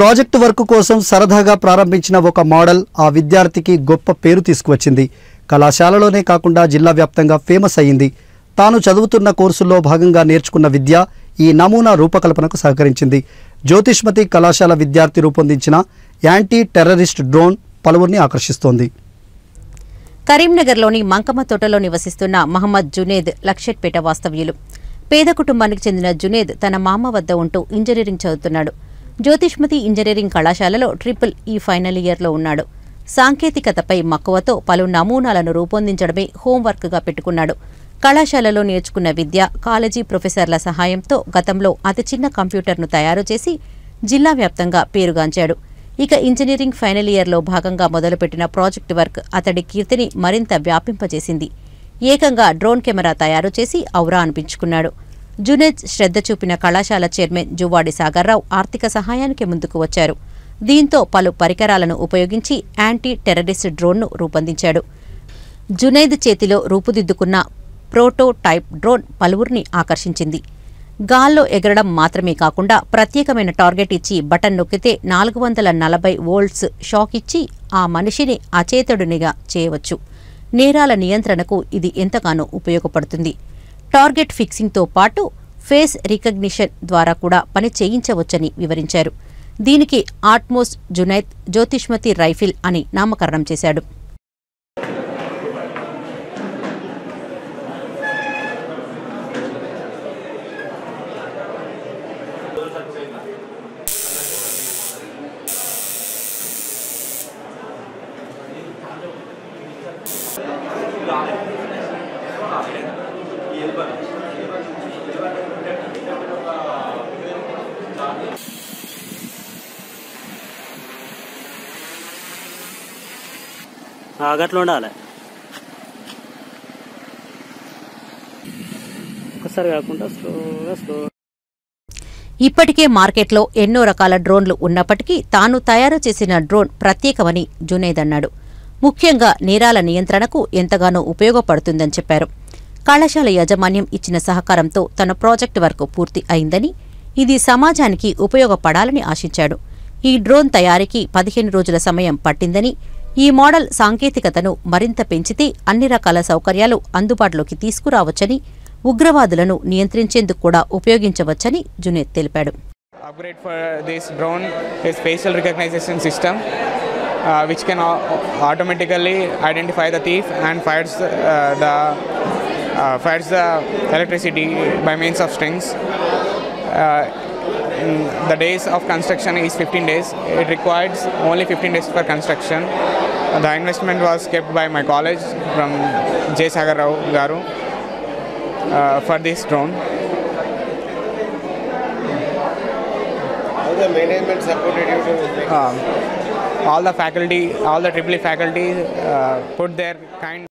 Project work కోసం సరదాగా ప్రారంభించిన ఒక మోడల్ ఆ విద్యార్థికి గొప్ప పేరు తీసుకువచ్చింది. కళాశాలలోనే కాకుండా జిల్లా వ్యాప్తంగా ఫేమస్ అయ్యింది. తాను చదువుతున్న కోర్సుల్లో భాగంగా నేర్చుకున్న విద్య ఈ నమూనా రూపకల్పనకు సహకరించింది. జ్యోతిష్మతి కళాశాల విద్యార్థి రూపొందించిన యాంటీ టెర్రరిస్ట్ డ్రోన్ పలువురిని ఆకర్షిస్తోంది. కరీంనగర్లోని మంకమ్మ తోటలో నివసిస్తున్న మహమ్మద్ జునేద్ లక్షెట్పేట వాస్తవ్యులు. పేద కుటుంబానికి చెందిన జునేద్ తన మామ వద్ద ఉంటూ ఇంజనీరింగ్ చదువుతున్నాడు. జ్యోతిష్మతి ఇంజనీరింగ్ కళాశాలలో ట్రిపుల్ ఈ ఫైనల్ ఇయర్లో ఉన్నాడు. సాంకేతికతపై మక్కువతో పలు నమూనాలను రూపొందించడమే హోంవర్క్గా పెట్టుకున్నాడు. కళాశాలలో నేర్చుకున్న విద్య కాలేజీ ప్రొఫెసర్ల సహాయంతో గతంలో అతి చిన్న కంప్యూటర్ను తయారు చేసి జిల్లా వ్యాప్తంగా పేరుగాంచాడు. ఇక ఇంజనీరింగ్ ఫైనల్ ఇయర్లో భాగంగా మొదలుపెట్టిన ప్రాజెక్టు వర్క్ అతడి కీర్తిని మరింత వ్యాపింపజేసింది. ఏకంగా డ్రోన్ కెమెరా తయారు చేసి ఔరా అనిపించుకున్నాడు. జునేద్ శ్రద్ధ చూపిన కళాశాల చైర్మన్ జువ్వాడి సాగర్రావు ఆర్థిక సహాయానికి ముందుకు వచ్చారు. దీంతో పలు పరికరాలను ఉపయోగించి యాంటీ టెర్రరిస్ట్ డ్రోన్ను రూపొందించాడు. జునైద్ చేతిలో రూపుదిద్దుకున్న ప్రోటోటైప్ డ్రోన్ పలువురిని ఆకర్షించింది. గాల్లో ఎగరడం మాత్రమే కాకుండా ప్రత్యేకమైన టార్గెట్ ఇచ్చి బటన్ నొక్కితే నాలుగు వందల నలభై వోల్ట్స్ షాక్ ఇచ్చి ఆ మనిషిని అచేతడునిగా చేయవచ్చు. నేరాల నియంత్రణకు ఇది ఎంతగానో ఉపయోగపడుతుంది. టార్గెట్ ఫిక్సింగ్తో పాటు ఫేస్ రికగ్నిషన్ ద్వారా కూడా పని చేయించవచ్చని వివరించారు. దీనికి ఆట్మోస్ జునైద్ జ్యోతిష్మతి రైఫిల్ అని నామకరణం చేశాడు. ఆ, గట్ల ఉండాలి. ఒకసారి కాకుండా స్లోగా స్లో ఇప్పటికే మార్కెట్లో ఎన్నో రకాల డ్రోన్లు ఉన్నప్పటికీ తాను తయారు చేసిన డ్రోన్ ప్రత్యేకమని జునేద్ అన్నాడు. ముఖ్యంగా నేరాల నియంత్రణకు ఎంతగానో ఉపయోగపడుతుందని చెప్పారు. కళాశాల యాజమాన్యం ఇచ్చిన సహకారంతో తన ప్రాజెక్టు వర్క్ పూర్తి అయిందని ఇది సమాజానికి ఉపయోగపడాలని ఆశించాడు. ఈ డ్రోన్ తయారీకి పదిహేను రోజుల సమయం పట్టిందని ఈ మోడల్ సాంకేతికతను మరింత పెంచితే అన్ని రకాల సౌకర్యాలు అందుబాటులోకి తీసుకురావచ్చని ఉగ్రవాదులను నియంత్రించేందుకు కూడా ఉపయోగించవచ్చని జునేద్ తెలిపాడు. Upgrade for this drone is facial recognition system uh, which can automatically identify the thief and fires uh, the uh, fires the electricity by means of strings. Uh, the days of construction is 15 days. It requires only 15 days for construction. The investment was kept by my college from j. Sagar rao garu uh, for this drone. How the management supported you to um, all the faculty, all the triple faculty uh, put their kind